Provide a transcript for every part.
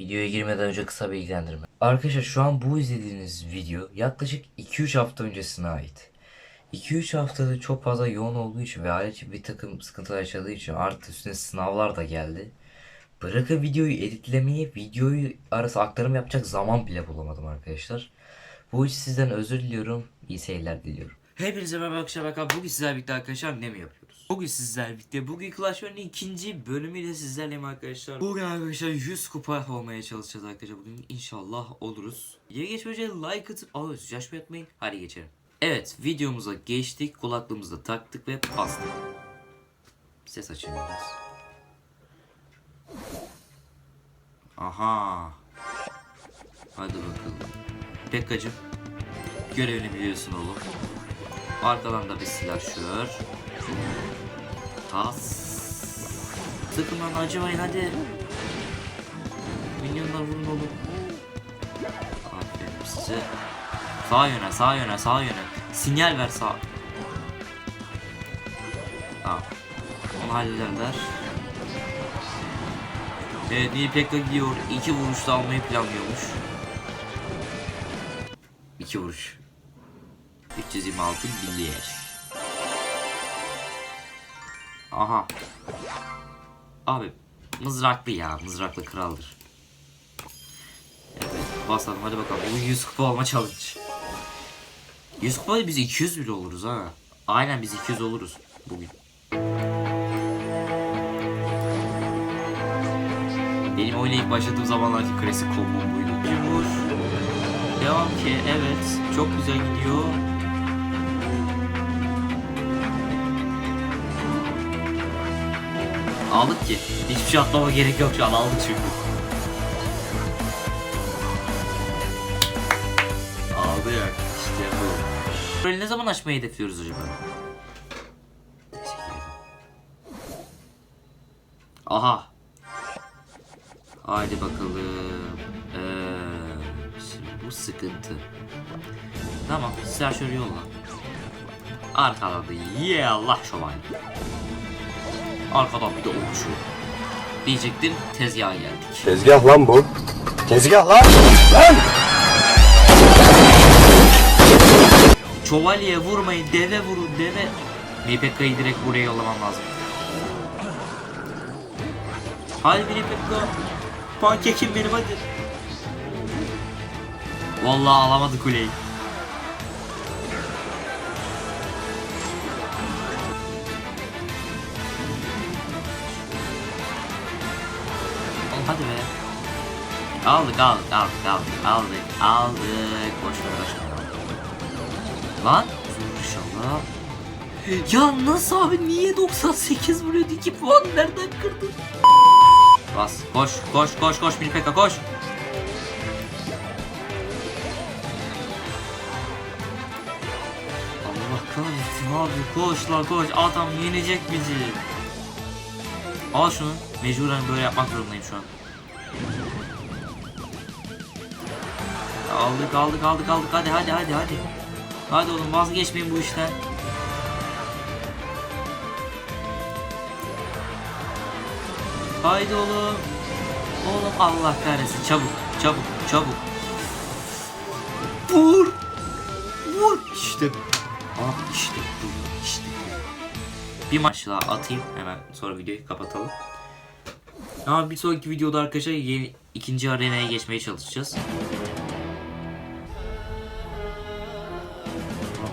Videoya girmeden önce kısa bilgilendirme. Arkadaşlar şu an bu izlediğiniz video yaklaşık 2-3 hafta öncesine ait. 2-3 haftada çok fazla yoğun olduğu için ve ayrıca bir takım sıkıntılar yaşadığı için artı üstüne sınavlar da geldi. Bırakın videoyu editlemeyi, videoyu arası aktarım yapacak zaman bile bulamadım arkadaşlar. Bu için sizden özür diliyorum. İyi seyirler diliyorum. Hepinize merhaba arkadaşlar bugün sizlerle birlikte arkadaşlar ne mi yapıyoruz? Bugün sizlerle birlikte bugün Clash Royale'in ikinci bölümüyle sizlerleyim arkadaşlar. Bugün arkadaşlar 100 kupa olmaya çalışacağız arkadaşlar. Bugün inşallah oluruz. Videoya geçmeden önce like atıp alıyoruz. Yaş yapmayın. Hadi geçelim. Evet videomuza geçtik. Kulaklığımızı da taktık ve bastık. Ses açayım biraz. Aha. Hadi bakalım. Pekkacım. Görevini biliyorsun oğlum. Arkadan da bir silahşör. Tas. Sıkın lan acımayın hadi. Minyonlar vurun oğlum. Aferin size. Sağa yöne, sağa yöne, sağa yöne. Sinyal ver sağ. Tamam. Onu hallederler. Evet, Nil Pekka gidiyor. İki vuruşta almayı planlıyormuş. İki vuruş. 326 milyar. Aha. Abi mızraklı ya. Mızraklı kraldır. Evet basalım hadi bakalım. Bu 100 kupa olma challenge. 100 kupa biz 200 bile oluruz ha. Aynen biz 200 oluruz bugün. Benim oyuna ilk başladığım zamanlarki klasik kombom buydu. Vur. Devam ki evet. Çok güzel gidiyor. Aldık ki. Hiçbir şey atlama gerek yok şu an aldık çünkü. Aldı ya. İşte bu. Böyle ne zaman açmayı hedefliyoruz acaba? Aha. Haydi bakalım. Ee, şimdi bu sıkıntı. Tamam, sen şöyle yolla. Arkaladı. Ye Allah şövalye. Arkadan bir de okuşu. Diyecektim tezgaha geldik. Tezgah lan bu. Tezgah lan. Şövalyeye vurmayın, deve vurun, deve. Nipeka'yı direkt buraya yollamam lazım. Hadi Nipeka. Pankekim benim hadi. Vallahi alamadı kuleyi. Hadi be. Aldık aldık aldık aldık aldık aldık. Boşuna uğraşma. Lan inşallah. Ya nasıl abi niye 98 vuruyordu 2 puan nereden kırdın? Bas koş koş koş koş Milpeka koş. Allah kahretsin abi koş la koş adam yenecek bizi. Al şunu mecburen böyle yapmak zorundayım şu an. Aldık aldık aldık aldık hadi hadi hadi hadi. Hadi oğlum vazgeçmeyin bu işten. Haydi oğlum. Oğlum Allah kahretsin çabuk çabuk çabuk. Vur. Vur. İşte. Ah işte bu. İşte. Bir maç daha atayım hemen sonra videoyu kapatalım. Ama bir sonraki videoda arkadaşlar yeni ikinci arenaya geçmeye çalışacağız.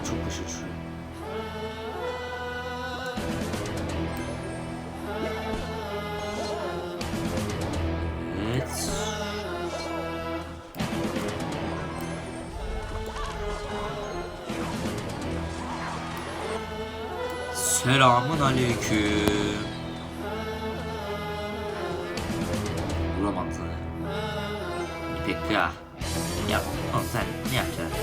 Çok şu. Evet. Selamun aleyküm. Vuramadı. İpek ya. Ya oğlum sen ne yapacaksın?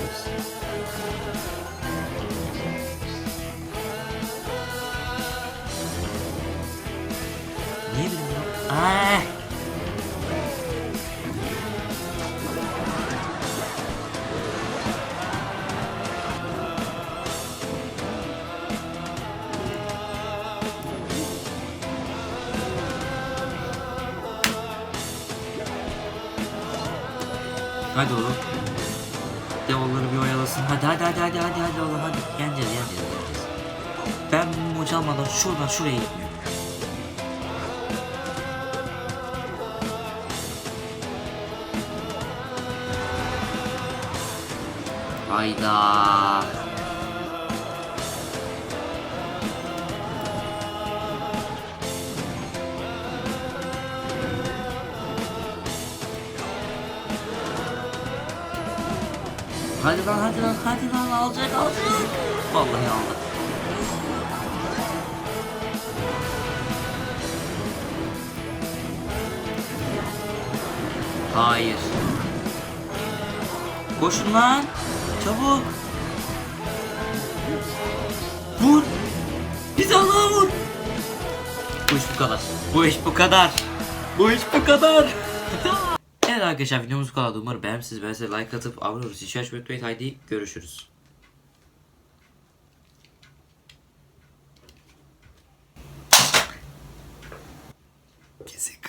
Niye bilmiyorum? Hadi oğlum. Devolları bir oyalasın. Hadi hadi hadi hadi hadi hadi oğlum hadi. Yeneceğiz yeneceğiz yeneceğiz. Ben maçı almadan şuradan şuraya gitmiyorum. Hayda. Hadi lan hadi lan hadi lan alacak alacak. Vallahi aldı. Hayır. Koşun lan. Çabuk. Vur. Bir tane daha vur. Bu iş bu kadar. Bu iş bu kadar. Bu iş bu kadar. Evet arkadaşlar videomuz bu. Umarım beğenmişsiniz. Ben size like atıp abone olursunuz. Hiç açmayı Haydi görüşürüz. Kesin.